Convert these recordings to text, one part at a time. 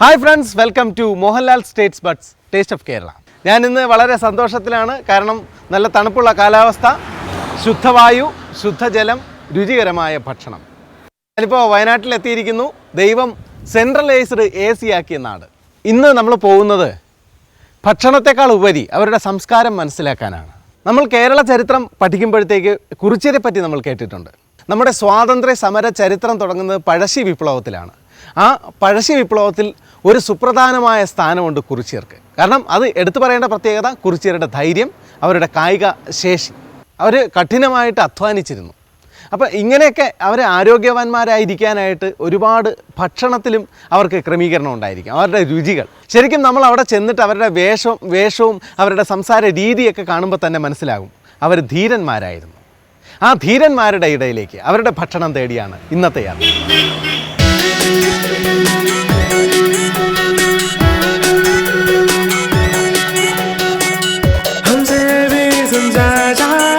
Hi friends welcome to Mohanlal states buts taste of Kerala ഞാൻ ഇന്ന് വളരെ സന്തോഷത്തിലാണ് കാരണം നല്ല തണുപ്പുള്ള കാലാവസ്ഥ ശുദ്ധവായു ശുദ്ധജലം രുചികരമായ ഭക്ഷണം. ഞാനിപ്പോൾ വയനാട്ടിലെത്തിയിരിക്കുന്നു ദൈവം സെൻട്രലൈസ്ഡ് എ സി ആക്കിയ നാട് ഇന്ന് നമ്മൾ പോകുന്നത് ഭക്ഷണത്തെക്കാൾ ഉപരി അവരുടെ സംസ്കാരം മനസ്സിലാക്കാനാണ്. നമ്മൾ കേരള ചരിത്രം പഠിക്കുമ്പോഴത്തേക്ക് കുറിച്യരെ പറ്റി നമ്മൾ കേട്ടിട്ടുണ്ട്. നമ്മുടെ സ്വാതന്ത്ര്യ സമര ചരിത്രം തുടങ്ങുന്നത് പഴശ്ശി വിപ്ലവത്തിലാണ്. ആ പഴശ്ശി വിപ്ലവത്തിൽ ഒരു സുപ്രധാനമായ സ്ഥാനമുണ്ട് കുറിച്യർക്ക്. കാരണം അത് എടുത്തു പറയേണ്ട പ്രത്യേകത കുറിച്യരുടെ ധൈര്യം അവരുടെ കായിക ശേഷി. അവർ കഠിനമായിട്ട് അധ്വാനിച്ചിരുന്നു. അപ്പോൾ ഇങ്ങനെയൊക്കെ അവർ ആരോഗ്യവാന്മാരായിരിക്കാനായിട്ട് ഒരുപാട് ഭക്ഷണത്തിലും അവർക്ക് ക്രമീകരണം ഉണ്ടായിരിക്കും. അവരുടെ രുചികൾ. ശരിക്കും നമ്മൾ അവിടെ ചെന്നിട്ട് അവരുടെ വേഷം വേഷവും അവരുടെ സംസാര രീതിയൊക്കെ കാണുമ്പോൾ തന്നെ മനസ്സിലാകും. അവർ ധീരന്മാരായിരുന്നു. ആ ധീരന്മാരുടെ ഇടയിലേക്ക് അവരുടെ ഭക്ഷണം തേടിയാണ് ഇന്നത്തെ യാത്ര. 在在。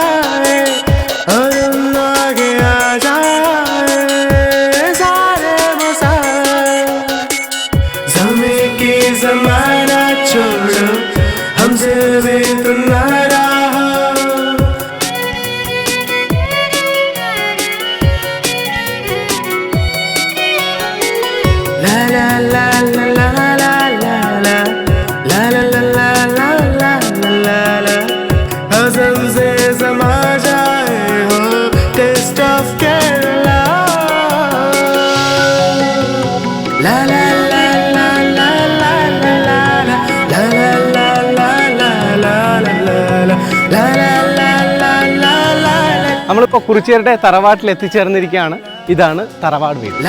നമ്മളിപ്പോൾ കുറിച്ചേരുടെ തറവാട്ടിൽ എത്തിച്ചേർന്നിരിക്കുകയാണ് ഇതാണ് തറവാട് വീട്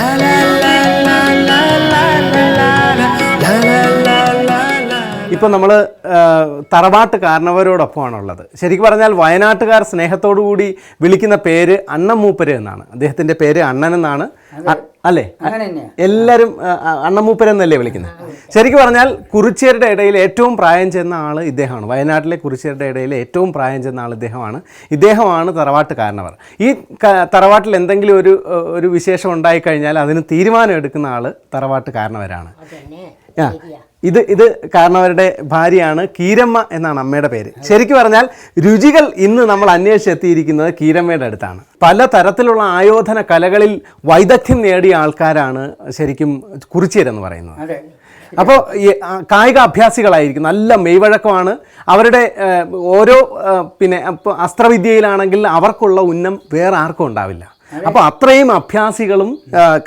ഇപ്പം നമ്മൾ തറവാട്ട് കാരണവരോടൊപ്പമാണുള്ളത് ശരിക്കും പറഞ്ഞാൽ വയനാട്ടുകാർ സ്നേഹത്തോടു കൂടി വിളിക്കുന്ന പേര് അണ്ണമൂപ്പര് എന്നാണ്. അദ്ദേഹത്തിന്റെ പേര് അണ്ണൻ എന്നാണ്. അല്ലെ? അല്ലേ എല്ലാവരും അണ്ണമൂപ്പര് എന്നല്ലേ വിളിക്കുന്നത്? ശരിക്കും പറഞ്ഞാൽ കുറിച്യരുടെ ഇടയിൽ ഏറ്റവും പ്രായം ചെന്ന ആൾ ഇദ്ദേഹമാണ്. വയനാട്ടിലെ കുറിച്യരുടെ ഇടയിൽ ഏറ്റവും പ്രായം ചെന്ന ആൾ ഇദ്ദേഹമാണ്. ഇദ്ദേഹമാണ് തറവാട്ട് കാരണവർ ഈ തറവാട്ടിൽ എന്തെങ്കിലും ഒരു ഒരു വിശേഷം ഉണ്ടായിക്കഴിഞ്ഞാൽ അതിന് തീരുമാനം എടുക്കുന്ന ആൾ തറവാട്ട് കാരണവരാണ് ആ. ഇത് ഇത് കാരണവരുടെ ഭാര്യയാണ് കീരമ്മ എന്നാണ് അമ്മയുടെ പേര്. ശരിക്കും പറഞ്ഞാൽ രുചികൾ ഇന്ന് നമ്മൾ അന്വേഷിച്ചെത്തിയിരിക്കുന്നത് കീരമ്മയുടെ അടുത്താണ്. പല തരത്തിലുള്ള ആയോധന കലകളിൽ വൈദഗ്ധ്യം നേടിയ ആൾക്കാരാണ് ശരിക്കും കുറിച്യരെന്ന് പറയുന്നത്. അപ്പോൾ കായിക അഭ്യാസികളായിരിക്കും. നല്ല മെയ്വഴക്കമാണ്. അവരുടെ ഓരോ പിന്നെ അസ്ത്രവിദ്യയിലാണെങ്കിൽ അവർക്കുള്ള ഉന്നം വേറെ ആർക്കും ഉണ്ടാവില്ല. അപ്പോൾ അത്രയും അഭ്യാസികളും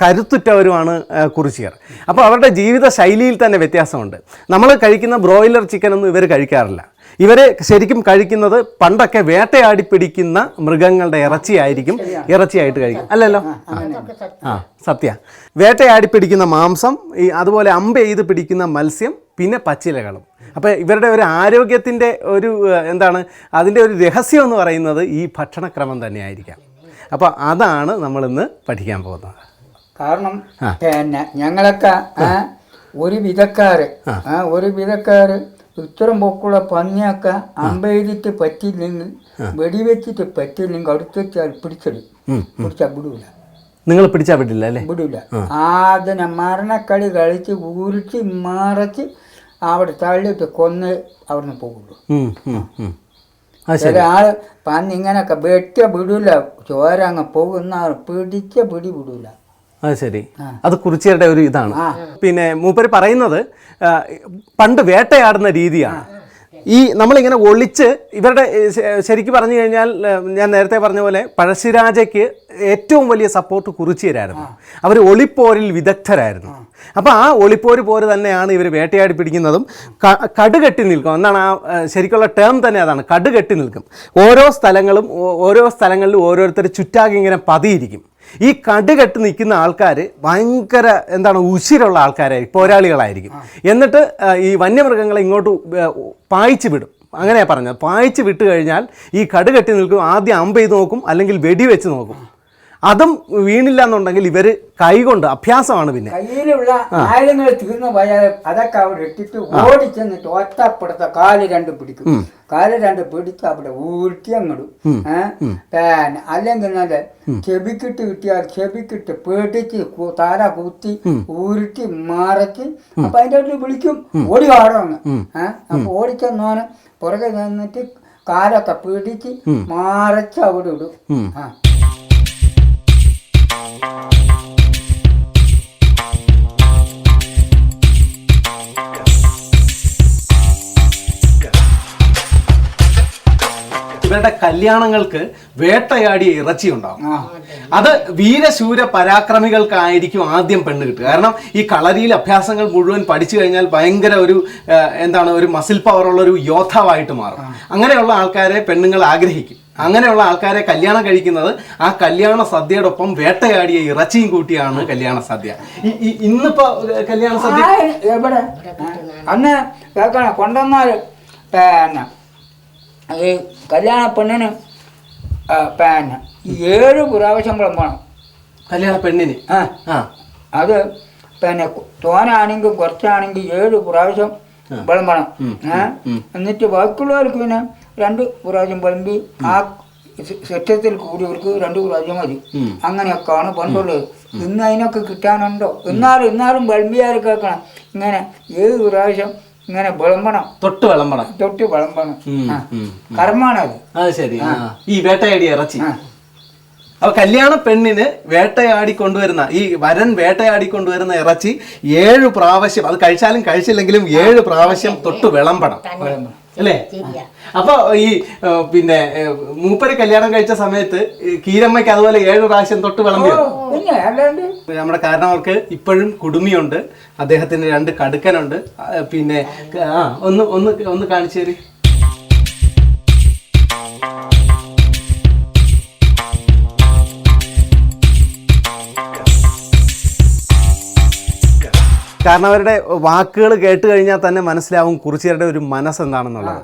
കരുത്തുറ്റവരുമാണ് കുറിച്ചിയർ. അപ്പോൾ അവരുടെ ജീവിത ശൈലിയിൽ തന്നെ വ്യത്യാസമുണ്ട്. നമ്മൾ കഴിക്കുന്ന ബ്രോയിലർ ചിക്കനൊന്നും ഇവർ കഴിക്കാറില്ല. ഇവർ ശരിക്കും കഴിക്കുന്നത് പണ്ടൊക്കെ വേട്ടയാടി പിടിക്കുന്ന മൃഗങ്ങളുടെ ഇറച്ചിയായിരിക്കും ഇറച്ചിയായിട്ട് കഴിക്കും. അല്ലല്ലോ? ആ സത്യ. വേട്ടയാടി പിടിക്കുന്ന മാംസം ഈ അതുപോലെ അമ്പ ചെയ്ത് പിടിക്കുന്ന മത്സ്യം പിന്നെ പച്ചിലകളും. അപ്പോൾ ഇവരുടെ ഒരു ആരോഗ്യത്തിന്റെ ഒരു എന്താണ് അതിന്റെ ഒരു രഹസ്യം എന്ന് പറയുന്നത് ഈ ഭക്ഷണക്രമം തന്നെയായിരിക്കാം. അപ്പോൾ അതാണ് നമ്മളിന്ന് പഠിക്കാൻ പോകുന്നത്. കാരണം പിന്നെ ഞങ്ങളൊക്കെ ഒരു വിധക്കാര് ഒരു വിധക്കാര് ഇത്തരം പൊക്കുള്ള പന്നിയൊക്കെ അമ്പെയ്തിട്ട് പറ്റില്ലെങ്കിൽ വെടിവെച്ചിട്ട് പറ്റില്ലെങ്കിൽ അടുത്ത് പിടിച്ചെടുക്കും. പിടിച്ചാൽ വിടൂല. നിങ്ങൾ പിടിച്ചാൽ വിടില്ല അല്ലേ? വിടൂല. അതിനെ മരണക്കളി കളിച്ച് ഊരിച്ച് മറച്ച് അവിടെ തള്ളിയിട്ട് കൊന്ന് അവിടുന്ന് പോകുള്ളൂ. ചില ആൾ പന്നി ഇങ്ങനെയൊക്കെ വെട്ട വിടൂല ചോര അങ്ങ് പോകുന്ന പിടിച്ച പിടി വിടൂല. അത് ശരി. അത് കുറിച്യരുടെ ഒരു ഇതാണ്. പിന്നെ മൂപ്പര് പറയുന്നത് പണ്ട് വേട്ടയാടുന്ന രീതിയാണ്. ഈ നമ്മളിങ്ങനെ ഒളിച്ച് ഇവരുടെ ശരിക്കും പറഞ്ഞു കഴിഞ്ഞാൽ ഞാൻ നേരത്തെ പറഞ്ഞ പോലെ പഴശ്ശിരാജയ്ക്ക് ഏറ്റവും വലിയ സപ്പോർട്ട് കുറിച്യരായിരുന്നു അവർ ഒളിപ്പോരിൽ വിദഗ്ധരായിരുന്നു. അപ്പോൾ ആ ഒളിപ്പോര് പോര് തന്നെയാണ് ഇവർ വേട്ടയാടി പിടിക്കുന്നതും. കടുകെട്ടി നിൽക്കും. എന്നാണ് ആ ശരിക്കുള്ള ടേം തന്നെ അതാണ്. കടുകെട്ടി നിൽക്കും. ഓരോ സ്ഥലങ്ങളും ഓരോ സ്ഥലങ്ങളിലും ഓരോരുത്തർ ചുറ്റാകെ ഇങ്ങനെ പതിയിരിക്കും. ഈ കടുകെട്ട് നിൽക്കുന്ന ആൾക്കാർ ഭയങ്കര എന്താണ് ഉശിരുള്ള ആൾക്കാരായിരിക്കും പോരാളികളായിരിക്കും. എന്നിട്ട് ഈ വന്യമൃഗങ്ങളെ ഇങ്ങോട്ട് പായിച്ചു വിടും. അങ്ങനെയാണ് പറഞ്ഞത്. പായിച്ചു വിട്ട് കഴിഞ്ഞാൽ ഈ കടുകെട്ടി നിൽക്കും ആദ്യം അമ്പ് ചെയ്ത് നോക്കും അല്ലെങ്കിൽ വെടിവെച്ച് നോക്കും. അതും വീണില്ല എന്നുണ്ടെങ്കിൽ ഇവർ കൈകൊണ്ട് അഭ്യാസമാണ് പിന്നെ. കയ്യിലുള്ള ആയുധങ്ങൾ തീർന്നു പോയാൽ അതൊക്കെ അവിടെ ഇട്ടിട്ട് ഓടിച്ചെന്ന് തോറ്റപ്പെടുത്ത കാൽ രണ്ട് പിടിക്കും. കാൽ രണ്ട് പിടിച്ച് അവിടെ ഊട്ടി അങ്ങോട്ട് ഏഹ് പിന്നെ അല്ലെങ്കിൽ നല്ല ചെവിക്കിട്ട് കിട്ടിയാൽ ചെവിക്കിട്ട് പേടിച്ച് താര കുത്തി ഉരുട്ടി മറച്ച് അപ്പൊ അതിന്റെ അടുത്ത് വിളിക്കും. ഓടി ഏഹ് അപ്പൊ ഓടിച്ചെന്നോന് പുറകെ നിന്നിട്ട് കാലൊക്കെ പിടിച്ച് മറച്ച് അവിടെ ഇടും. ആ. ഇവരുടെ കല്യാണങ്ങൾക്ക് വേട്ടയാടിയ ഇറച്ചി ഉണ്ടാവും അത് വീരശൂര പരാക്രമികൾക്കായിരിക്കും ആദ്യം പെണ്ണ് കിട്ടുക. കാരണം ഈ കളരിയിൽ അഭ്യാസങ്ങൾ മുഴുവൻ പഠിച്ചു കഴിഞ്ഞാൽ ഭയങ്കര ഒരു എന്താണ് ഒരു മസിൽ പവർ ഉള്ള ഒരു യോദ്ധാവായിട്ട് മാറും. അങ്ങനെയുള്ള ആൾക്കാരെ പെണ്ണുങ്ങൾ ആഗ്രഹിക്കും. അങ്ങനെയുള്ള ആൾക്കാരെ കല്യാണം കഴിക്കുന്നത് ആ കല്യാണ സദ്യയോടൊപ്പം വേട്ടയാടിയ ഇറച്ചിയും കൂട്ടിയാണ് കല്യാണ സദ്യ. ഇന്നിപ്പോ കല്യാണ സദ്യ? എവിടെ? അന്ന് കേൾക്കണം കൊണ്ടുവന്നാൽ പിന്നെ ഈ കല്യാണ പെണ്ണിന് പിന്നെ ഏഴ് പ്രാവശ്യം വിളമ്പണം കല്യാണ പെണ്ണിന്? ആ. ആ. അത് പിന്നെ തോനാണെങ്കിൽ കുറച്ചാണെങ്കിൽ ഏഴ് പ്രാവശ്യം വിളമ്പണം എന്നിട്ട് ബാക്കിയുള്ളവർക്ക് പിന്നെ രണ്ട് പ്രാവശ്യം പണ്ട് ആ സെറ്റത്തിൽ കൂടിയവർക്ക് രണ്ട് പ്രാവശ്യം മതി. അങ്ങനെയൊക്കെയാണ് പണ്ടുള്ളത്. ഇന്ന് അതിനൊക്കെ കിട്ടാനുണ്ടോ? എന്നാലും എന്നാലും വിളമ്പിയാൽ കേൾക്കണം. ഇങ്ങനെ ഏത് പ്രാവശ്യം ഇങ്ങനെ വിളമ്പണം. തൊട്ട് വിളമ്പണം. തൊട്ട് വിളമ്പണം. കർമ്മമാണ്. കർമ്മാണത് അത് ശരി. ഈ വേട്ടയാടി ഇറച്ചി. അപ്പൊ കല്യാണ പെണ്ണിന് വേട്ടയാടി കൊണ്ടുവരുന്ന ഈ വരൻ വേട്ടയാടി കൊണ്ടുവരുന്ന ഇറച്ചി ഏഴ് പ്രാവശ്യം അത് കഴിച്ചാലും കഴിച്ചില്ലെങ്കിലും ഏഴ് പ്രാവശ്യം തൊട്ട് വിളമ്പണം. അല്ലേ? അപ്പൊ ഈ പിന്നെ മൂപ്പര് കല്യാണം കഴിച്ച സമയത്ത് കീരമ്മയ്ക്ക് അതുപോലെ ഏഴ് പ്രാവശ്യം തൊട്ട് വിളമ്പിയോ നമ്മുടെ കാരണവർക്ക് ഇപ്പോഴും കുടുമിയുണ്ട്. അദ്ദേഹത്തിന് രണ്ട് കടുക്കനുണ്ട്. പിന്നെ ആ ഒന്ന് ഒന്ന് ഒന്ന് കാണിച്ചു തരി കാരണം അവരുടെ വാക്കുകൾ കേട്ട് കഴിഞ്ഞാൽ തന്നെ മനസ്സിലാവും കുറിച്യരുടെ ഒരു മനസ്സ് എന്താണെന്നുള്ളത്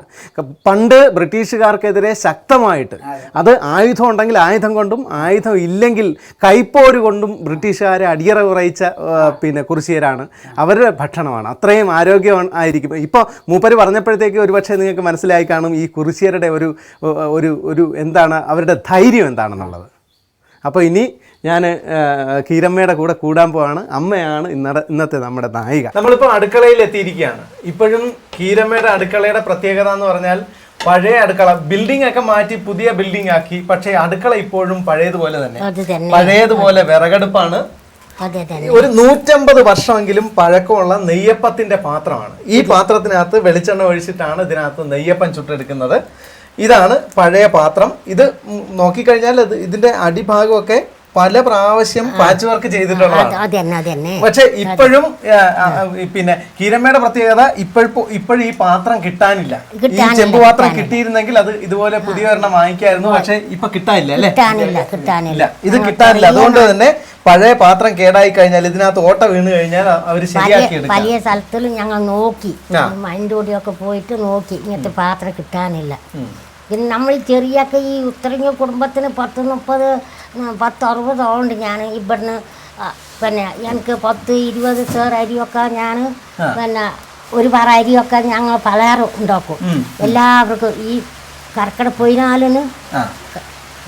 പണ്ട് ബ്രിട്ടീഷുകാർക്കെതിരെ ശക്തമായിട്ട് അത്. ആയുധം ഉണ്ടെങ്കിൽ ആയുധം കൊണ്ടും ആയുധം ഇല്ലെങ്കിൽ കൈപ്പോര് കൊണ്ടും ബ്രിട്ടീഷുകാരെ അടിയറ കുറയിച്ച പിന്നെ കുറിച്യരാണ് അവരുടെ ഭക്ഷണമാണ്. അത്രയും ആരോഗ്യം ആയിരിക്കും. ഇപ്പോൾ മൂപ്പര് പറഞ്ഞപ്പോഴത്തേക്ക് ഒരുപക്ഷെ നിങ്ങൾക്ക് മനസ്സിലായി കാണും ഈ കുറിച്യരുടെ ഒരു ഒരു ഒരു എന്താണ് അവരുടെ ധൈര്യം എന്താണെന്നുള്ളത്. അപ്പോൾ ഇനി ഞാൻ കീരമ്മയുടെ കൂടെ കൂടാൻ പോവാണ്. അമ്മയാണ് ഇന്നടെ ഇന്നത്തെ നമ്മുടെ നായിക. നമ്മളിപ്പോൾ അടുക്കളയിൽ എത്തിയിരിക്കുകയാണ്. ഇപ്പോഴും കീരമ്മയുടെ അടുക്കളയുടെ പ്രത്യേകത എന്ന് പറഞ്ഞാൽ പഴയ അടുക്കള ബിൽഡിംഗ് ഒക്കെ മാറ്റി പുതിയ ബിൽഡിംഗ് ആക്കി. പക്ഷേ അടുക്കള ഇപ്പോഴും പഴയതുപോലെ തന്നെ. അത് തന്നെ. പഴയതുപോലെ വിറകടുപ്പാണ്. ഒരു നൂറ്റമ്പത് വർഷമെങ്കിലും പഴക്കമുള്ള നെയ്യപ്പത്തിന്റെ പാത്രമാണ്. ഈ പാത്രത്തിനകത്ത് വെളിച്ചെണ്ണ ഒഴിച്ചിട്ടാണ് ഇതിനകത്ത് നെയ്യപ്പം ചുട്ടെടുക്കുന്നത്. ഇതാണ് പഴയ പാത്രം. ഇത് നോക്കിക്കഴിഞ്ഞാൽ അത് ഇതിന്റെ അടിഭാഗമൊക്കെ പല പ്രാവശ്യം പാച്ച് വർക്ക് ചെയ്തിട്ടുള്ളതാണ്. പക്ഷെ ഇപ്പോഴും പിന്നെ കീരമ്മയുടെ പ്രത്യേകത ഇപ്പോഴും ഇപ്പോഴും ഈ പാത്രം കിട്ടാനില്ല. ഈ ചെമ്പു പാത്രം കിട്ടിയിരുന്നെങ്കിൽ അത് ഇതുപോലെ പുതിയ ഒരെണ്ണം വാങ്ങിക്കായിരുന്നു. പക്ഷെ ഇപ്പൊ കിട്ടാനില്ല അല്ലേ? ഇല്ല ഇത് കിട്ടാനില്ല. അതുകൊണ്ട് തന്നെ പഴയ പാത്രം കേടായി കഴിഞ്ഞാൽ ഇതിനകത്ത് ഓട്ട വീണ് കഴിഞ്ഞാൽ അവർ ശരിയാക്കി വലിയ സ്ഥലത്തിലും ഞങ്ങൾ നോക്കി. അതിന്റെ കൂടെയൊക്കെ പോയിട്ട് നോക്കി. ഇങ്ങനത്തെ പാത്രം കിട്ടാനില്ല. പിന്നെ നമ്മൾ ചെറിയൊക്കെ ഈ ഉത്തരങ്ങ കുടുംബത്തിന് പത്ത് മുപ്പത് പത്ത് അറുപതോണ്ട് ഞാൻ. ഇവിടുന്ന് പിന്നെ എനിക്ക് പത്ത് ഇരുപത് സേർ അരിയൊക്കെ ഞാൻ പിന്നെ ഒരു പറ അരിയൊക്കെ ഞങ്ങൾ പലഹാരം ഉണ്ടാക്കും. എല്ലാവർക്കും ഈ കർക്കിടക പതിനാലിന്.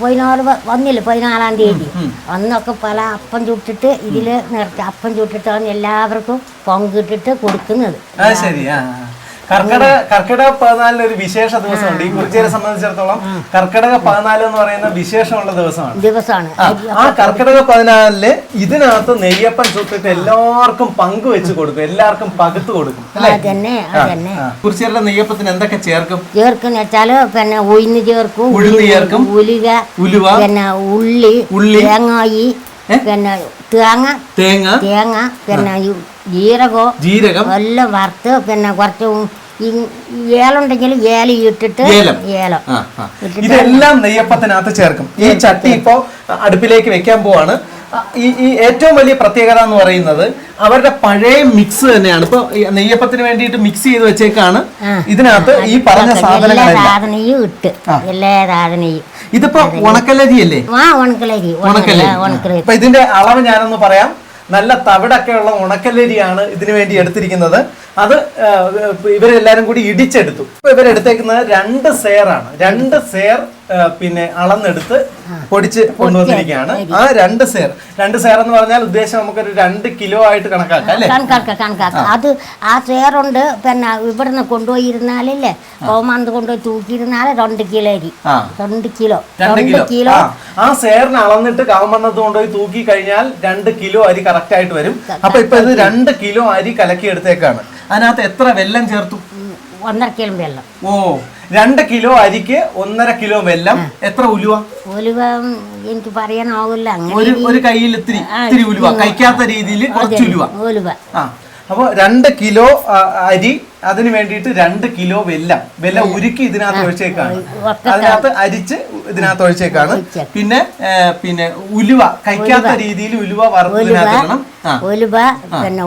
പതിനാല് വന്നില്ല പതിനാലാം തീയതി? അന്നൊക്കെ പല അപ്പം ചുട്ടിട്ട് ഇതിൽ നിർത്തി അപ്പം ചുട്ടിട്ടാണ് എല്ലാവർക്കും പൊങ്കിട്ടിട്ട് കൊടുക്കുന്നത്. കർക്കിടക കർക്കിടക പതിനാലിന് ഒരു വിശേഷ ദിവസമുണ്ട്. ഈ കുറിച്ചേരെ സംബന്ധിച്ചിടത്തോളം കർക്കിടക പതിനാല് എന്ന് പറയുന്ന വിശേഷമുള്ള ദിവസമാണ്. ദിവസമാണ്. ആ, കർക്കിടക പതിനാലിൽ ഇതിനകത്ത് നെയ്യപ്പൻ ചുട്ടിട്ട് എല്ലാവർക്കും പങ്കുവെച്ച് കൊടുക്കും. എല്ലാവർക്കും പകുത്ത് കൊടുക്കും. അല്ലേ? അതന്നെ അതന്നെ. കുറിച്ചേരുടെ നെയ്യപ്പത്തിന് എന്തൊക്കെ ചേർക്കും? ചേർക്കുന്ന വെച്ചാൽ പിന്നെ ഉഴുന്ന് ചേർക്കും ഉഴുന്ന് ചേർക്കും. ഉലുവ ഉലുവ. പിന്നെ ഉള്ളി ഉള്ളി. തേങ്ങായി പിന്നെ തേങ്ങ. തേങ്ങ. തേങ്ങ പിന്നെ ഈ ജീരകോ ജീരകം. എല്ലാം വറുത്ത് പിന്നെ കുറച്ച് ഈ ഏലുണ്ടെങ്കിൽ ഏല ഇട്ടിട്ട് ഏലം. ഇതെല്ലാം നെയ്യപ്പത്തിനകത്ത് ചേർക്കും. ഈ ചട്ടി ഇപ്പോ അടുപ്പിലേക്ക് വെക്കാൻ പോവാണ്. ഈ ഈ ഏറ്റവും വലിയ പ്രത്യേകത എന്ന് പറയുന്നത് അവരുടെ പഴയ മിക്സ് തന്നെയാണ്. ഇപ്പൊ നെയ്യപ്പത്തിന് വേണ്ടിയിട്ട് മിക്സ് ചെയ്ത് വെച്ചേക്കാണ്. ഇതിനകത്ത് ഈ പറഞ്ഞ സാധനങ്ങളെല്ലാം. ഇതിപ്പോ ഉണക്കലരി. അല്ലേ ഉണക്കലരി. അപ്പൊ ഇതിന്റെ അളവ് ഞാനൊന്ന് പറയാം. നല്ല തവിടൊക്കെ ഉള്ള ഉണക്കലരിയാണ് ഇതിനു വേണ്ടി എടുത്തിരിക്കുന്നത്. അത് ഇവരെല്ലാരും കൂടി ഇടിച്ചെടുത്തു. ഇപ്പൊ ഇവരെടുത്തേക്കുന്നത് രണ്ട് സെയറാണ് രണ്ട് സെയർ പിന്നെ അളന്നെടുത്ത് പൊടിച്ച് കൊണ്ടുവന്നിരിക്കുകയാണ്. ആ രണ്ട് സെയർ രണ്ട് സെയർ എന്ന് പറഞ്ഞാൽ ഉദ്ദേശം നമുക്കൊരു രണ്ട് കിലോ ആയിട്ട് കണക്കാക്കാം അല്ലേ? കണക്കാക്ക കണക്കാക്ക. അത് ആ ചേറുണ്ട് പിന്നെ ഇവിടുന്ന് കൊണ്ടുപോയിരുന്നാലല്ലേ കോമാന്ത് കൊണ്ടുപോയി തൂക്കിയിരുന്നാൽ രണ്ട് കിലോ അരി. രണ്ട് കിലോ. രണ്ട് കിലോ. ആ. സെയറിന് അളന്നിട്ട് കാമന്നത് കൊണ്ടുപോയി തൂക്കി കഴിഞ്ഞാൽ രണ്ട് കിലോ അരി കറക്റ്റ് ആയിട്ട് വരും. അപ്പൊ ഇപ്പൊ ഇത് രണ്ട് കിലോ അരി കലക്കി എടുത്തേക്കാണ് അതിനകത്ത് എത്ര വെല്ലം ചേർത്തു? ഒന്നര കിലോ വെള്ളം. ഓ. രണ്ട് കിലോ അരിക്ക് ഒന്നര കിലോ വെല്ലം. എത്ര ഉലുവ? ഉലുവ എനിക്ക് പറയാനാവില്ല ഒരു ഒരു കയ്യിൽ ഇത്തിരി ഇത്തിരി ഉലുവ. കഴിക്കാത്ത രീതിയിൽ കുറച്ച് ഉലുവ. ഉലുവ. ആ അപ്പൊ രണ്ട് കിലോ അരി അതിന് വേണ്ടിയിട്ട് രണ്ട് കിലോ വെല്ലം. വെല്ലം ഉരുക്കി ഇതിനകത്ത് ഒഴിച്ചേക്കാണ്. അതിനകത്ത് അരിച്ച് ഇതിനകത്ത് ഒഴിച്ചേക്കാണ്. പിന്നെ പിന്നെ ഉലുവ. കഴിക്കാത്ത രീതിയിൽ ഉലുവ വറുത്തതിനകത്ത് ഇടണം പിന്നെ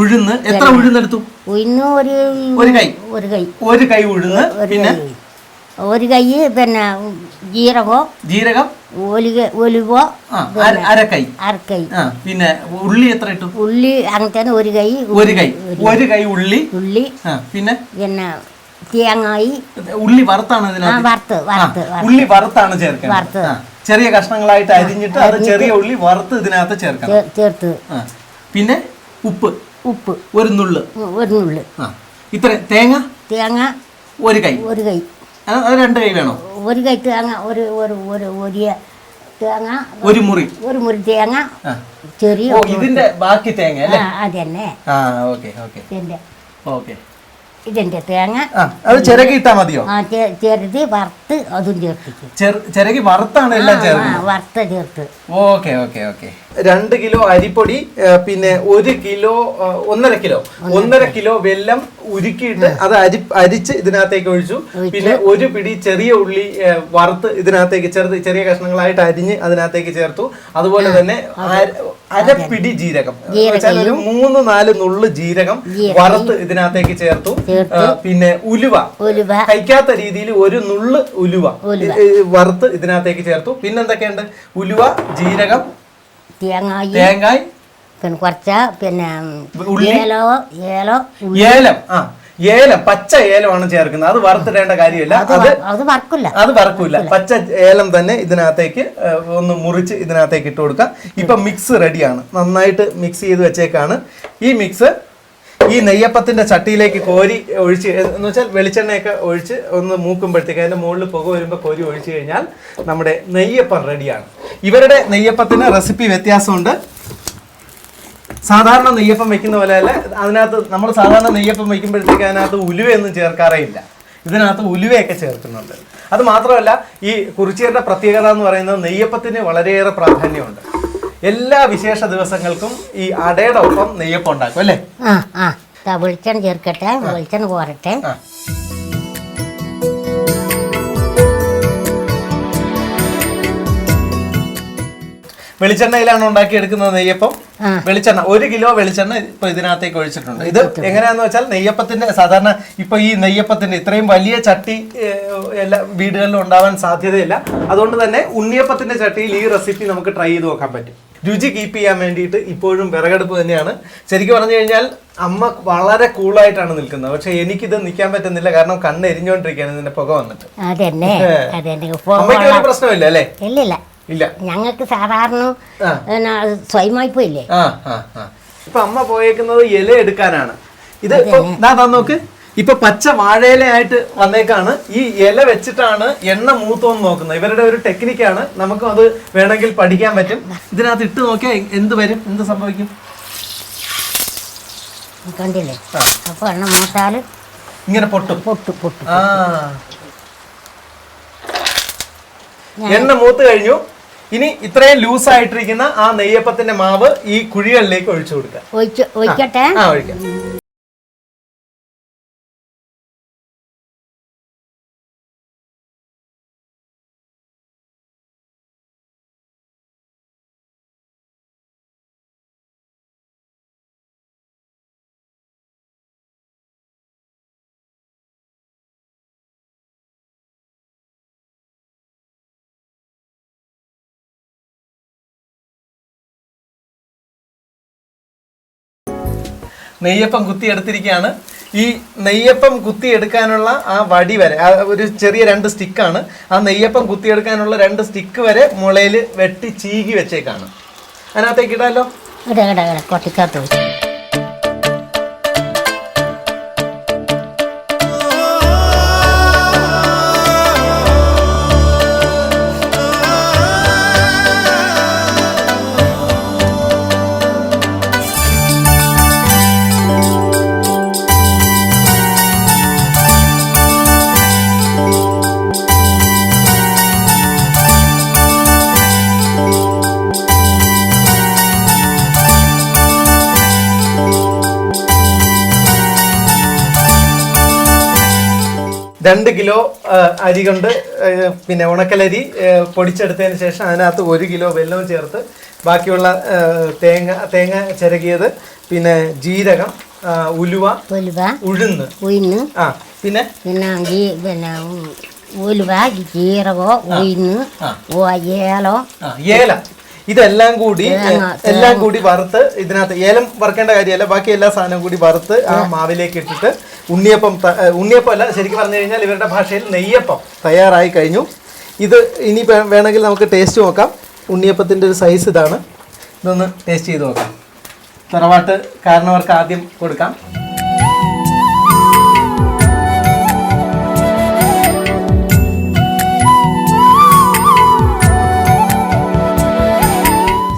ഉഴുന്ന് എത്ര ഉഴുന്നെടുത്തു ഒരു ഒരു കൈ. ഒരു കൈ. ഒരു കൈ ഉഴുന്ന് പിന്നെ? ഒരു കൈ പിന്നെ ജീരകോ ജീരകം? ഒലിക ഒലിവോ അരക്കൈ. അരക്കൈ. പിന്നെ ഉള്ളി എത്ര ഇട്ടു? ഉള്ളി അങ്ങനത്തെ ഒരു കൈ ഒരു കൈ. ഒരു കൈ. ഉള്ളി. ഉള്ളി. പിന്നെ? പിന്നെ തേങ്ങായി. ഉള്ളി വറുത്താണ് വറുത്ത് വറുത്ത് ഉള്ളി വറുത്താണ് ചേർക്കുന്നത്. വറുത്ത്. ചെറിയ കഷ്ണങ്ങളായിട്ട് അരിഞ്ഞിട്ട് അത് ചെറിയ ഉള്ളി വറുത്ത് ഇതിനകത്ത് ചേർക്കണം. ചേർത്ത്. പിന്നെ ഉപ്പ്. ഉപ്പ്. ഒരു നുള്ള്. ഒരു നുള്ള്. ആ. ഇത്ര തേങ്ങ? തേങ്ങ ഒരു കൈ. ഒരു കൈ. അത് രണ്ട് കൈ വേണോ? ഒരു കൈ തേങ്ങ ഒരു ഒരു ഒരു ഒരു തേങ്ങ. ഒരു മുറി. ഒരു മുറി തേങ്ങ. ആ. ചെറിയ ഓ ഇതിന്റെ ബാക്കി തേങ്ങ അല്ലേ? ആ, അതന്നെ. ആ ഓക്കെ ഓക്കെ. ഇതിന്റെ ഓക്കെ. ഇതിന്റെ തേങ്ങ. ആ അത് ചിരകി ഇട്ടാ മതിയോ? ആ ചെ- ചെറുത് വറുത്ത് അതും ചേർത്തിക്കും. ചെറു- ചിരകി വറുത്താണ് എല്ലാം ചേർക്കുന്നത്. വറുത്ത ചേർത്ത്. Okay okay okay. രണ്ട് കിലോ അരിപ്പൊടി പിന്നെ ഒരു കിലോ ഒന്നര കിലോ. ഒന്നര കിലോ. വെല്ലം ഉരുക്കിയിട്ട് അത് അരി അരിച്ച് ഇതിനകത്തേക്ക് ഒഴിച്ചു. പിന്നെ ഒരു പിടി ചെറിയ ഉള്ളി വറുത്ത് ഇതിനകത്തേക്ക് ചെറുത് ചെറിയ കഷ്ണങ്ങളായിട്ട് അരിഞ്ഞ് അതിനകത്തേക്ക് ചേർത്തു. അതുപോലെ തന്നെ അര- അരപ്പിടി ജീരകം. ഒരു മൂന്ന് നാല് നുള്ള് ജീരകം വറുത്ത് ഇതിനകത്തേക്ക് ചേർത്തു. പിന്നെ ഉലുവ. കഴിക്കാത്ത രീതിയിൽ ഒരു നുള്ള് ഉലുവ. വറുത്ത് ഇതിനകത്തേക്ക് ചേർത്തു. പിന്നെന്തൊക്കെയുണ്ട്? ഉലുവ ജീരകം തേങ്ങായി. തേങ്ങായി? പിന്നെ കുറച്ച് പിന്നെ ഉള്ളി? ഏലോ ഏലോ ഏലം. ആ ഏലം പച്ച ഏലമാണ് ചേർക്കുന്നത്. അത് വറുത്തിടേണ്ട കാര്യമില്ല. അത് അത് വ- അത് വറക്കില്ല. അത് വറക്കൂല പച്ച ഏലം തന്നെ ഇതിനകത്തേക്ക് ഒന്ന് മുറിച്ച് ഇതിനകത്തേക്ക് ഇട്ട് കൊടുക്കാം ഇപ്പൊ മിക്സ് റെഡിയാണ്. നന്നായിട്ട് മിക്സ് ചെയ്ത് വെച്ചേക്കാണ്. ഈ മിക്സ് ഈ നെയ്യപ്പത്തിന്റെ ചട്ടിയിലേക്ക് കോരി ഒഴിച്ച് എന്ന് വെച്ചാൽ വെളിച്ചെണ്ണയൊക്കെ ഒഴിച്ച് ഒന്ന് മൂക്കുമ്പോഴത്തേക്ക് അതിന്റെ മുകളിൽ പുക വരുമ്പോൾ കോരി ഒഴിച്ചു കഴിഞ്ഞാൽ നമ്മുടെ നെയ്യപ്പം റെഡിയാണ്. ഇവരുടെ നെയ്യപ്പത്തിന് റെസിപ്പി വ്യത്യാസമുണ്ട്. സാധാരണ നെയ്യപ്പം വെക്കുന്ന പോലെ അല്ല അതിനകത്ത് നമ്മൾ സാധാരണ നെയ്യപ്പം വെക്കുമ്പോഴത്തേക്ക് അതിനകത്ത് ഉലുവയൊന്നും ചേർക്കാറേ ഇല്ല ഇതിനകത്ത് ഉലുവയൊക്കെ ചേർക്കുന്നുണ്ട്. അത് മാത്രമല്ല ഈ കുറിച്ചിയുടെ പ്രത്യേകത എന്ന് പറയുന്നത് നെയ്യപ്പത്തിന് വളരെയേറെ പ്രാധാന്യമുണ്ട്. എല്ലാ വിശേഷ ദിവസങ്ങൾക്കും ഈ അടയുടെ ഒപ്പം നെയ്യപ്പം ഉണ്ടാക്കും അല്ലേ? ആ ആ. ദാ വെളിച്ചെണ്ണ ചേർക്കട്ടെ വെളിച്ചെണ്ണ പോരട്ടെ ആ. വെളിച്ചെണ്ണയിലാണ് ഉണ്ടാക്കിയെടുക്കുന്നത് നെയ്യപ്പം. ആ. വെളിച്ചെണ്ണ ഒരു കിലോ വെളിച്ചെണ്ണ ഇപ്പൊ ഇതിനകത്തേക്ക് ഒഴിച്ചിട്ടുണ്ട്. ഇത് എങ്ങനെയാന്ന് വെച്ചാൽ നെയ്യപ്പത്തിന്റെ സാധാരണ ഇപ്പൊ ഈ നെയ്യപ്പത്തിന്റെ ഇത്രയും വലിയ ചട്ടി ഏഹ്, എല്ലാ വീടുകളിലും ഉണ്ടാവാൻ സാധ്യതയില്ല. അതുകൊണ്ട് തന്നെ ഉണ്ണിയപ്പത്തിന്റെ ചട്ടിയിൽ ഈ റെസിപ്പി നമുക്ക് ട്രൈ ചെയ്ത് നോക്കാൻ പറ്റും. രുചി കീപ്പ് ചെയ്യാൻ വേണ്ടിയിട്ട് ഇപ്പോഴും വിറകടുപ്പ് തന്നെയാണ്. ശരിക്കും പറഞ്ഞു കഴിഞ്ഞാൽ അമ്മ വളരെ കൂളായിട്ടാണ് നിൽക്കുന്നത്. പക്ഷെ എനിക്കിത് നിൽക്കാൻ പറ്റുന്നില്ല. കാരണം കണ്ണ് എരിഞ്ഞുകൊണ്ടിരിക്കുകയാണ് ഇതിന്റെ പുക വന്നിട്ട്. അതന്നെ. അമ്മയ്ക്ക് ഒരു പ്രശ്നമില്ല അല്ലേ? ഇല്ലില്ല. ഇല്ല. ഞങ്ങൾക്ക് സാധാരണ. സ്വയമായി പോയില്ലേ? ഇപ്പൊ അമ്മ പോയേക്കുന്നത് ഇല എടുക്കാനാണ്. ഇത് നോക്ക്. ഇപ്പൊ പച്ച വാഴയിലയായിട്ട് വന്നേക്കാണ്. ഈ ഇല വെച്ചിട്ടാണ് എണ്ണ മൂത്തോന്ന് നോക്കുന്നത്. ഇവരുടെ ഒരു ടെക്നിക്കാണ് നമുക്ക് അത് വേണമെങ്കിൽ പഠിക്കാൻ പറ്റും. ഇതിനകത്ത് ഇട്ട് നോക്കിയാൽ എന്ത് വരും? എന്ത് സംഭവിക്കും? കണ്ടില്ലേ. അപ്പൊ എണ്ണ മൂത്താൽ ഇങ്ങനെ പൊട്ടും. പൊട്ടു പൊട്ടു ആ. എണ്ണ മൂത്ത് കഴിഞ്ഞു. ഇനി ഇത്രയും ലൂസ് ആയിട്ടിരിക്കുന്ന ആ നെയ്യപ്പത്തിന്റെ മാവ് ഈ കുഴികളിലേക്ക് ഒഴിച്ചു കൊടുക്കുക. ഒഴിക്കട്ടെ? ആ ഒഴിക്കാം. നെയ്യപ്പം കുത്തിയെടുത്തിരിക്കുകയാണ്. ഈ നെയ്യപ്പം കുത്തിയെടുക്കാനുള്ള ആ വടി വരെ ആ ഒരു ചെറിയ രണ്ട് സ്റ്റിക്കാണ്. ആ നെയ്യപ്പം കുത്തിയെടുക്കാനുള്ള രണ്ട് സ്റ്റിക്ക് വരെ മുളയിൽ വെട്ടി ചീകി വെച്ചേക്കാണ്. അതിനകത്തേക്ക് ഇടാലോ? ഇട രണ്ട് കിലോ അരി കൊണ്ട് പിന്നെ ഉണക്കലരി പൊടിച്ചെടുത്തതിന് ശേഷം അതിനകത്ത് ഒരു കിലോ വെല്ലവും ചേർത്ത് ബാക്കിയുള്ള തേങ്ങ തേങ്ങ ചിരകിയത് പിന്നെ ജീരകം ഉലുവ ഉലുവ ഉഴുന്ന് ഉയിന്ന് ആ പിന്നെ? പിന്നെ പിന്നെ ഉലുവ ജീരകോ ഉഴുന്ന് ഏലോ. ഏലം. ഇതെല്ലാം കൂടി എല്ലാം കൂടി വറുത്ത് ഇതിനകത്ത് ഏലം വറുക്കേണ്ട കാര്യമല്ല ബാക്കി എല്ലാ സാധനവും കൂടി വറുത്ത് ആ. മാവിലേക്ക് ഇട്ടിട്ട് ഉണ്ണിയപ്പം ഉണ്ണിയപ്പം അല്ല ശരിക്കും പറഞ്ഞു കഴിഞ്ഞാൽ ഇവരുടെ ഭാഷയിൽ നെയ്യപ്പം തയ്യാറായി കഴിഞ്ഞു. ഇത് ഇനി വേണമെങ്കിൽ നമുക്ക് ടേസ്റ്റ് നോക്കാം. ഉണ്ണിയപ്പത്തിന്റെ ഒരു സൈസ് ഇതാണ്. ഇതൊന്ന് ടേസ്റ്റ് ചെയ്ത് നോക്കാം. തറവാട്ട് കാരണവർക്ക് ആദ്യം കൊടുക്കാം.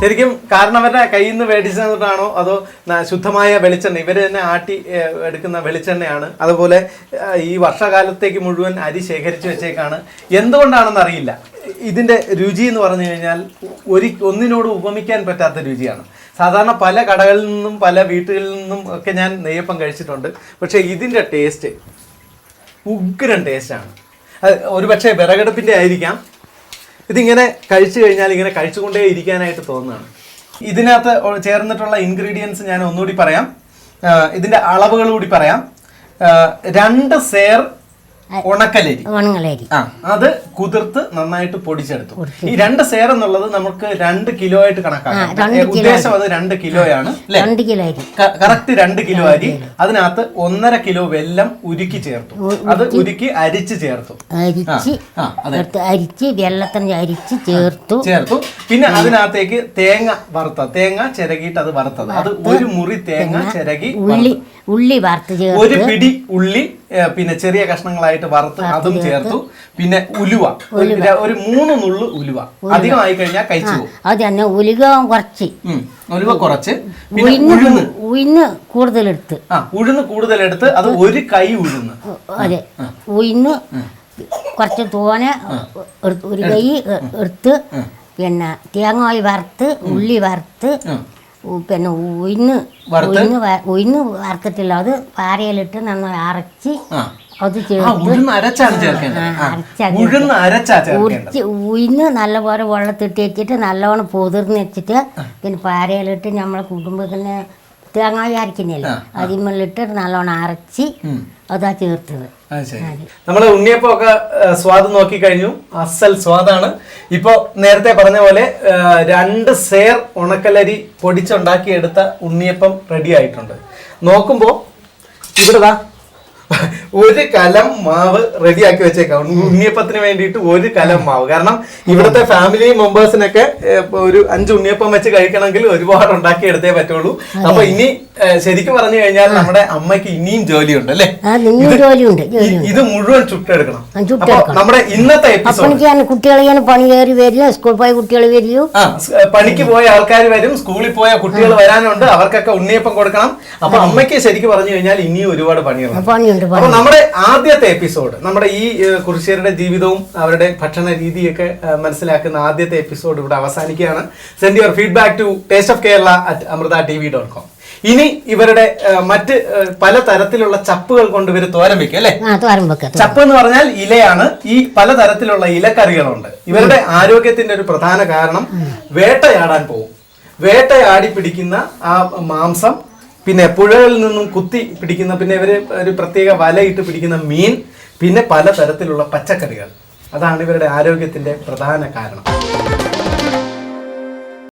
ശരിക്കും കാരണം അവരുടെ കയ്യിൽ നിന്ന് മേടിച്ചതാണോ അതോ ശുദ്ധമായ വെളിച്ചെണ്ണ? ഇവർ തന്നെ ആട്ടി എടുക്കുന്ന വെളിച്ചെണ്ണയാണ്. അതുപോലെ ഈ വർഷകാലത്തേക്ക് മുഴുവൻ അരി ശേഖരിച്ചു വെച്ചേക്കാണ്. എന്തുകൊണ്ടാണെന്ന് അറിയില്ല. ഇതിന്റെ രുചി എന്ന് പറഞ്ഞു കഴിഞ്ഞാൽ ഒരു ഒന്നിനോട് ഉപമിക്കാൻ പറ്റാത്ത രുചിയാണ്. സാധാരണ പല കടകളിൽ നിന്നും പല വീട്ടുകളിൽ നിന്നും ഒക്കെ ഞാൻ നെയ്യപ്പം കഴിച്ചിട്ടുണ്ട്. പക്ഷേ ഇതിന്റെ ടേസ്റ്റ് ഉഗ്രൻ ടേസ്റ്റാണ് ഒരു പക്ഷേ വിറകടുപ്പിന്റെ ആയിരിക്കാം ഇതിങ്ങനെ കഴിച്ചു കഴിഞ്ഞാൽ ഇങ്ങനെ കഴിച്ചുകൊണ്ടേ ഇരിക്കാനായിട്ട് തോന്നുന്നതാണ്. ഇതിനകത്ത് ചേർന്നിട്ടുള്ള ഇൻഗ്രീഡിയൻസ് ഞാൻ ഒന്നുകൂടി പറയാം. ഇതിന്റെ അളവുകൾ കൂടി പറയാം. രണ്ട് സേർ ഉണക്കലരി. ഉണങ്ങലരി. ആ അത് കുതിർത്ത് നന്നായിട്ട് പൊടിച്ചെടുത്തു. ഈ രണ്ട് സേർ എന്നുള്ളത് നമുക്ക് രണ്ട് കിലോ ആയിട്ട് കണക്കാക്കാം. ഉദ്ദേശം അത് രണ്ട് കിലോയാണ് രണ്ട് കിലോ കറക്റ്റ് രണ്ട് കിലോ അരി. അതിനകത്ത് ഒന്നര കിലോ വെല്ലം ഉരുക്കി ചേർത്തു. അത് ഉരുക്കി അരിച്ച് ചേർത്തു. അരിച്ച്. എടുത്ത് അരിച്ച് വെള്ളത്തിന് അരിച്ച് ചേർത്തു. ചേർത്തു. പിന്നെ അതിനകത്തേക്ക് തേങ്ങ വറുത്ത തേങ്ങ ചിരകിയിട്ട് അത് വറുത്തത്. അത് ഒരു മുറി തേങ്ങ ചിരകി ഉള്ളി ഉള്ളി വറുത്ത് ഒരു പിടി ഉള്ളി പിന്നെ ചെറിയ കഷ്ണങ്ങളായിട്ട് വറുത്ത് അതും ചേർത്തു. പിന്നെ ഉലുവ. ഒരു മൂന്ന് നുള്ളു ഉലുവ. അധികമായി കഴിഞ്ഞാൽ കഴിച്ചു പോകും. അത് തന്നെ ഉലുക കുറച്ച്. ഉലുവ കുറച്ച്. പിന്നെ ഉഴുന്ന് കൂടുതൽ കൂടുതലെടുത്ത്. ആ ഉഴുന്ന് കൂടുതലെടുത്ത് അത് ഒരു കൈ ഉഴുന്ന്. അതെ. ഉഴുന്ന് കുറച്ച് തോനെ ഒരു കൈ എടുത്ത് പിന്നെ തേങ്ങായി വറുത്ത് ഉള്ളി വറുത്ത്. പിന്നെ ഉയിന്ന്? ഉയിന്ന് ഉയിന്ന് വറുത്തിട്ടില്ല അത് പാരയിലിട്ട് നന്നായി അരച്ച് അത് അരച്ചാ ഉയിന്ന് നല്ലപോലെ വെള്ളത്തിട്ട് വെച്ചിട്ട് നല്ലോണം പൊതിർന്ന് വെച്ചിട്ട് പിന്നെ പാരയിലിട്ട് നമ്മളെ കുടുംബത്തിന് തേങ്ങായി അരക്കുന്നില്ലേ അതിമുള്ളിട്ട് നല്ലോണം അരച്ച്. അതാ ചേർത്തത്. നമ്മൾ ഉണ്ണിയപ്പം ഒക്കെ സ്വാദ് നോക്കി കഴിഞ്ഞു. അസൽ സ്വാദാണ്. ഇപ്പോ നേരത്തെ പറഞ്ഞ പോലെ രണ്ട് സേർ ഉണക്കലരി പൊടിച്ചുണ്ടാക്കിയെടുത്ത ഉണ്ണിയപ്പം റെഡി ആയിട്ടുണ്ട്. നോക്കുമ്പോ ഇവിടെ ഒരു കലം മാവ് റെഡിയാക്കി വെച്ചേക്കാം. ഉണ്ണി- ഉണ്ണിയപ്പത്തിന് വേണ്ടിയിട്ട് ഒരു കലം മാവ്. കാരണം ഇവിടുത്തെ ഫാമിലി മെമ്പേഴ്സിനൊക്കെ ഒരു അഞ്ച് ഉണ്ണിയപ്പം വെച്ച് കഴിക്കണമെങ്കിൽ ഒരുപാട് ഉണ്ടാക്കി എടുത്തേ പറ്റുള്ളൂ അപ്പൊ ഇനി ശരിക്കും പറഞ്ഞു കഴിഞ്ഞാൽ നമ്മുടെ അമ്മയ്ക്ക് ഇനിയും ജോലിയുണ്ട് അല്ലേ? ഇത് മുഴുവൻ ചുട്ടെടുക്കണം. നമ്മുടെ ഇന്നത്തെ എപ്പിസോഡ് കുട്ടികൾ പണി കയറി പോയ കുട്ടികൾ പണിക്ക് പോയ ആൾക്കാർ വരും സ്കൂളിൽ പോയ കുട്ടികൾ വരാനുണ്ട് അവർക്കൊക്കെ ഉണ്ണിയപ്പം കൊടുക്കണം. അപ്പൊ അമ്മയ്ക്ക് ശരിക്കും പറഞ്ഞു കഴിഞ്ഞാൽ ഇനിയും ഒരുപാട് പണിയുണ്ട്. അപ്പൊ നമ്മുടെ ആദ്യത്തെ എപ്പിസോഡ് നമ്മുടെ ഈ കുറിശ്ശേരുടെ ജീവിതവും അവരുടെ ഭക്ഷണ രീതിയൊക്കെ മനസ്സിലാക്കുന്ന ആദ്യത്തെ എപ്പിസോഡ് ഇവിടെ അവസാനിക്കുകയാണ്. Send your feedback to taste of Kerala at Amrita T V dot com ഇനി ഇവരുടെ മറ്റ് പല തരത്തിലുള്ള ചപ്പുകൾ കൊണ്ട് ഇവർ തോരൻ വെക്കും അല്ലെ? ചപ്പ് എന്ന് പറഞ്ഞാൽ ഇലയാണ്. ഈ പല തരത്തിലുള്ള ഇലക്കറികളുണ്ട്. ഇവരുടെ ആരോഗ്യത്തിന്റെ ഒരു പ്രധാന കാരണം വേട്ടയാടാൻ പോകും വേട്ടയാടി പിടിക്കുന്ന ആ മാംസം പിന്നെ പുഴകളിൽ നിന്നും കുത്തി പിടിക്കുന്ന പിന്നെ ഇവരെ ഒരു പ്രത്യേക വലയിട്ട് പിടിക്കുന്ന മീൻ പിന്നെ പലതരത്തിലുള്ള പച്ചക്കറികൾ. അതാണ് ഇവരുടെ ആരോഗ്യത്തിന്റെ പ്രധാന കാരണം.